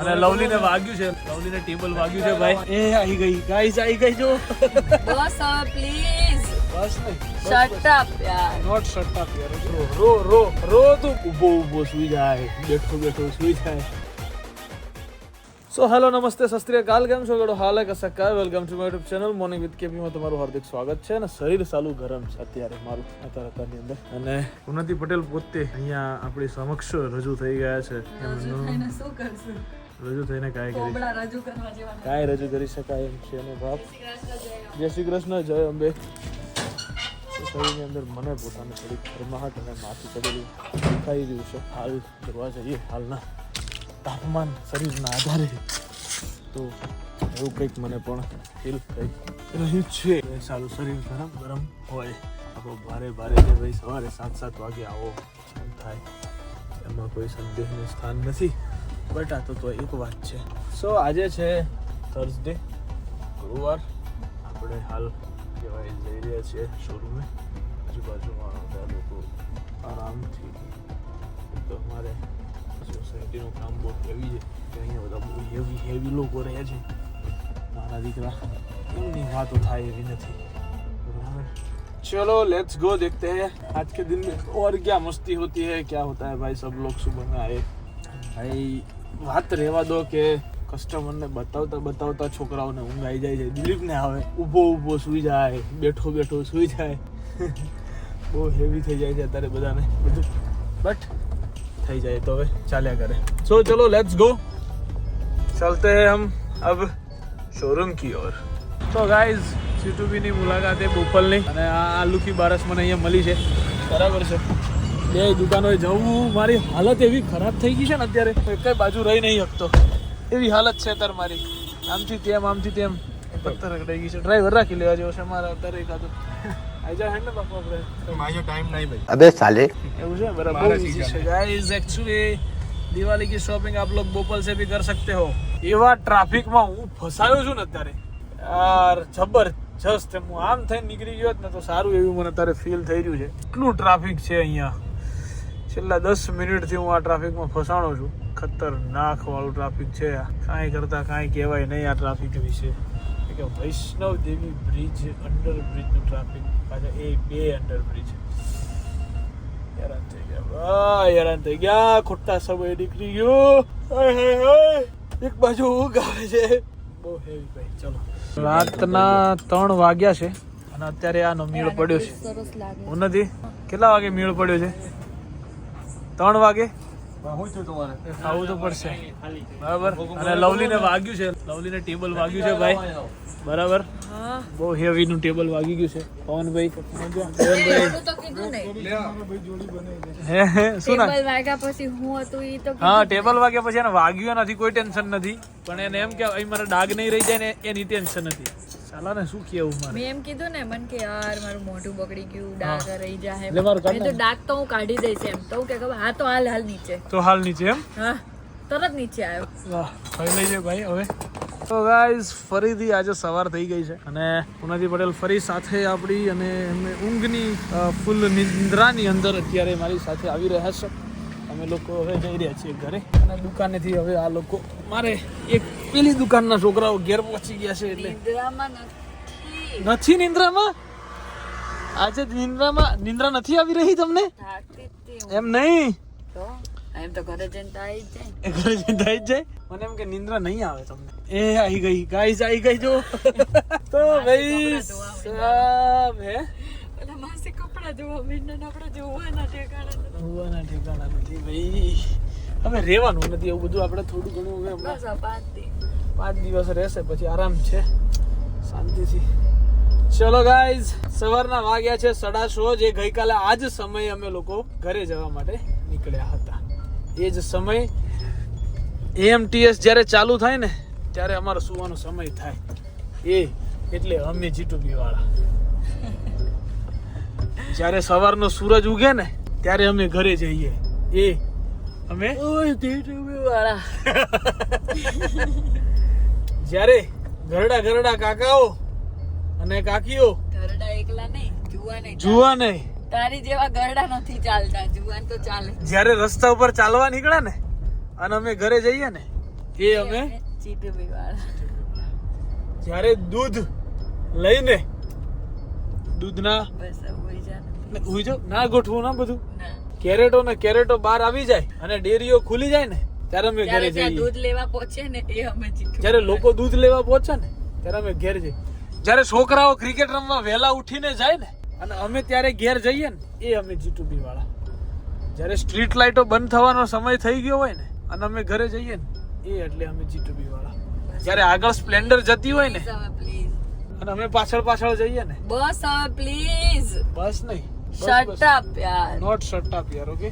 અને લવલી ને વાગ્યું છે. લવલી ને ટેબલ વાગ્યું છે ભાઈ. એ આવી ગઈ. ગાઈસ આવી ગઈ જો. બસ પ્લીઝ બસ શટ અપ યાર. નોટ શટ અપ યાર. રો રો રો રો તું ઊભો ઊભો સુઈ જાય. બેઠો બેઠો સુઈ જાય. સો હેલો નમસ્તે સસ્ત્રીય કાલ કેમ છો ગડો હાલે કસા કા welcome to my YouTube channel morning with KP માં તમારું હાર્દિક સ્વાગત છે અને શરીર સાલું ગરમ છે અત્યારે મારું અત્યારે અત્યારની અંદર. અને ઉન્નતિ પટેલ પોતે અહીંયા આપણી સમક્ષ રજૂ થઈ ગયા છે. એમનું શું કરશું? રજૂ થઈને કાંઈ કરી કાંઈ રજૂ કરી શકાય એમ છે અને બાપ? જય શ્રી કૃષ્ણ જય અંબે. શરીરની અંદર મને પોતાને થોડીક ગરમાહટ અને માથું ચડેલું દેખાઈ રહ્યું છે. હાલ જોવા જઈએ હાલના તાપમાન શરીરના આધારે. તો એવું કંઈક મને પણ ફીલ થઈ રહ્યું છે. સારું શરીર ગરમ ગરમ હોય. આપણો ભારે ભારે જે ભાઈ સવારે સાત સાત વાગે આવો થાય. એમાં કોઈ સંદેહનું સ્થાન નથી. બટ આ તો તો એક વાત છે સો આજે છે થર્સડે ગુરુવાર આપણે હાલ કહેવાય જઈ રહ્યા છીએ શોરૂમે આજુબાજુમાં બધા લોકો આરામથી તો અમારે સોસાયટીનું કામ બહુ હેવી છે કે અહીંયા બધા બહુ હેવી હેવી લોકો રહે છે નાના દીકરા એમની વાતો થાય એવી નથી બરાબર चलो लेट्स गो देखते हैं आज के दिन में और क्या मस्ती होती है क्या होता है भाई सब लोग सुबह में आए ભાઈ વાત રહેવા દો કે કસ્ટમરને બતાવતા બતાવતા છોકરાઓને ઊંઘ આવી જાય છે. દિલીપને આવે ઊભો ઊભો સૂઈ જાય, બેઠો બેઠો સૂઈ જાય. બહુ હેવી થઈ જાય છે અત્યારે બધાને. બધું બટ થઈ જાય તો હવે ચાલ્યા કરે. સો ચલો લેટ્સ ગો ચાલતે હૈ હમ અબ શોરૂમ કી ઓર. તો ગાઈઝ સીટુબીની મુલાકાત એ બોપલની અને આ આલુ બારસ મને અહીંયા મળી છે. બરાબર છે. બે દુકાનોએ જવું મારી હાલત એવી ખરાબ થઈ ગઈ છે ને અત્યારે. એક જ બાજુ રહી નહીં શકતો. એવી હાલત છે અત્યારે મારી. આમથી તેમ આમથી તેમ. પથ્થર રગડાઈ ગઈ છે. ડ્રાઈવર રાખી લેવા જેવો છે મારા અત્યારે એકાદો અબે સાલે. એવું છે? બરાબર. છે. ગાઈઝ એક્ચ્યુઅલી દિવાળી કી શોપિંગ આપ લોગ બોપલ સે ભી કર સકતે હો. એવા ટ્રાફિકમાં હું ફસાયો છું ને અત્યારે. યાર જબરજસ્ત હું આમ થઈને નીકળી ગયો ને તો સારું એવું મને અત્યારે ફીલ થઈ રહ્યું છે. એટલું ટ્રાફિક છે અહીંયા? છેલ્લા દસ મિનિટથી હું આ ટ્રાફિકમાં ફસાણો છું. ખતરનાક વાળું ટ્રાફિક છે કાંઈ કરતા કાંઈ કહેવાય નહીં આ ટ્રાફિક વિશે. કે વૈષ્ણવ દેવી બ્રિજ અંડર બ્રિજનું ટ્રાફિક. પાછા એ બે અંડર બ્રિજ હેરાન થઈ ગયા. હેરાન થઈ ગયા. ખોટા સમય નીકળી ગયો. એક બાજુ ઊંઘ આવે છે. બહુ હેવી ભાઈ. ચલો. રાતના ત્રણ વાગ્યા છે અને અત્યારે આનો મેળ પડ્યો છે. હું નથી કેટલા વાગે મેળ પડ્યો છે? ત્રણ વાગે? ખાવું તો પડશે. બરાબર. અને લવલીને વાગ્યું છે. લવલીને ટેબલ વાગ્યું છે ભાઈ. બરાબર. હા. બહુ હેવી નું ટેબલ વાગી ગયું છે. પવનભાઈ. ને. હે ના? ટેબલ વાગ્યા પછી હું હતું ઈ તો હા ટેબલ વાગ્યા પછી એને વાગ્યું નથી કોઈ ટેન્શન નથી. પણ એને એમ કે અહીં મારા ડાઘ નહીં રહી જાય ને એની ટેન્શન નથી. સાલા ને શું કેવું મારે? મેં એમ કીધું ને મન કે યાર મારું મોઢું બગડી ગયું ડાઘ રહી એટલે મારું કાઢ તો ડાઘ તો હું કાઢી દઈશ એમ. તો કે ખબર હા તો હાલ હાલ નીચે. તો હાલ નીચે એમ? હા તરત નીચે આવ્યો. વાહ ભાઈ લઈ જાય ભાઈ હવે. તો ગાઈઝ ફરીથી આજે સવાર થઈ ગઈ છે અને પુનાજી પટેલ ફરી સાથે આપણી અને એમને ઊંઘની ફૂલ નિંદ્રાની અંદર અત્યારે મારી સાથે આવી રહ્યા છે. અમે લોકો હવે જઈ રહ્યા છીએ ઘરે. અને દુકાનેથી હવે આ લોકો મારે એક પેલી દુકાનના છોકરાઓ ઘેર પહોંચી ગયા છે એટલે નથી. નિંદ્રામાં? આજે નિંદ્રામાં નિંદ્રા નથી આવી રહી તમને. એમ નહીં? એમ તો ઘરે જઈને આવી જ જાય. ઘરે જઈને જાય? મને એમ કે નિંદ્રા નહીં આવે તમને. એ આવી ગઈ ગાઈસ આવી ગઈ જો. તો ભાઈ સાબ હે. માસી કપડાં જોવા આપણે જોવાના ઠેકાણા નથી. ઠેકાણા નથી ભાઈ હવે રહેવાનું નથી એવું બધું આપણે થોડું ઘણું હવે બસ આ પાંચ દી. પાંચ દિવસ રહેશે પછી આરામ છે. શાંતિથી. ચલો ગાઈઝ સવારના વાગ્યા છે સડા સો જે ગઈકાલે આ જ સમયે અમે લોકો ઘરે જવા માટે નીકળ્યા હતા. એ જ સમય એએમટીએસ જ્યારે ચાલુ થાય ને ત્યારે અમારો સુવાનો સમય થાય. એ એટલે અમે જીટુબી વાળા જ્યારે સવારનો સૂરજ ઉગે ને ત્યારે અમે ઘરે જઈએ. એ અમે? વાળા. જ્યારે ઘરડા ઘરડા કાકાઓ અને કાકીઓ ઘરડા એકલા નહીં જુવા નહીં જુવા નહીં તારી જેવા ગરડા નથી ચાલતા જુવાન તો ચાલે. જ્યારે રસ્તા ઉપર ચાલવા નીકળે ને અને અમે ઘરે જઈએ ને એ અમે જીતુભાઈ વાળા. જ્યારે દૂધ લઈને દૂધના? હોઈ ને. ગોઠવું ના બધું. કેરેટો ને કેરેટો બહાર આવી જાય અને ડેરીઓ ખુલી જાય ને ત્યારે અમે ઘરે જઈએ. દૂધ લેવા પહોંચે ને એ અમે જ્યારે લોકો દૂધ લેવા પહોંચે ને ત્યારે અમે ઘેર જઈએ. જ્યારે છોકરાઓ ક્રિકેટ રમવા વહેલા ઉઠીને જાય ને અને અમે ત્યારે ઘેર જઈએ ને એ અમે જીટુબી વાળા. જ્યારે સ્ટ્રીટ લાઇટો બંધ થવાનો સમય થઈ ગયો હોય ને અને અમે ઘરે જઈએ ને એ એટલે અમે જીટુબી વાળા. જ્યારે આગળ સ્પ્લેન્ડર જતી હોય ને અને અમે પાછળ પાછળ જઈએ ને બસ હવે પ્લીઝ બસ નહીં શટ અપ યાર નોટ શટ અપ યાર ઓકે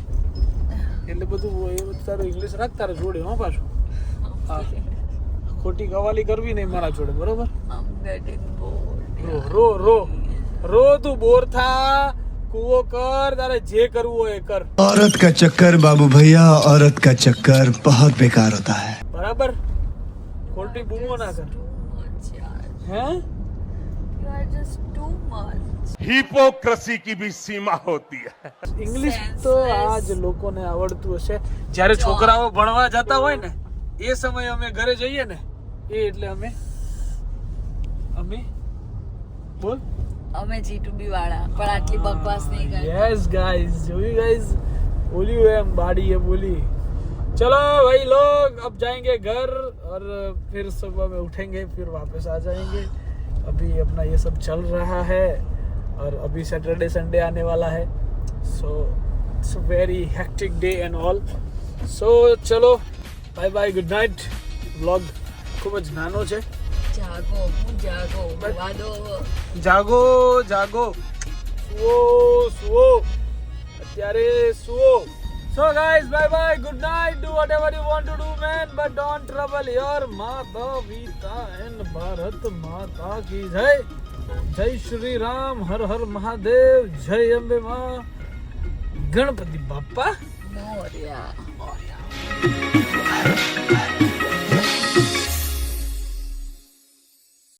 એટલે બધું એ બધું તારું ઇંગ્લિશ રાખ તારા જોડે હો પાછું હા ખોટી કવાલી કરવી નહીં મારા જોડે બરોબર I'm getting bored. રો રો રો રો તું બોર થા કૂવો કર તારે જે કરવું હોય એ કર औरत का चक्कर बाबू भैया औरत का चक्कर बहुत बेकार होता है બરાબર ખોટી બૂમો ના કર Too much, yaar. હે You are just too much. Hypocrisy की भी सीमा होती है ઇંગ્લિશ તો આ જ લોકોને આવડતું હશે જ્યારે છોકરાઓ ભણવા જતા હોય ને એ સમયે અમે ઘરે જઈએ ને એ એટલે અમે અમે બોલ અમે જીટુબી વાળા પણ આટલી બકવાસ નહીં કરતા यस गाइस जोई गाइस बोली हुए हम बाड़ी है बोली चलो भाई लोग अब जाएंगे घर और फिर सुबह में उठेंगे फिर वापस आ जाएंगे अभी अपना ये सब चल रहा है और अभी सैटरडे संडे आने वाला है so it's very hectic day and all so ચલો bye bye good night vlog ખૂબ જ નાનો છે જાગો હું જાગો હોવા દો જાગો જાગો સુવો સુવો અત્યારે સુવો So guys bye bye good night do whatever you want to do man but don't trouble your માતા પિતા એન્ડ ભારત માતા કી જય શ્રી રામ હર હર મહાદેવ જય અંબે માં ગણપતિ બાપ્પા મોર્યા મોર્યા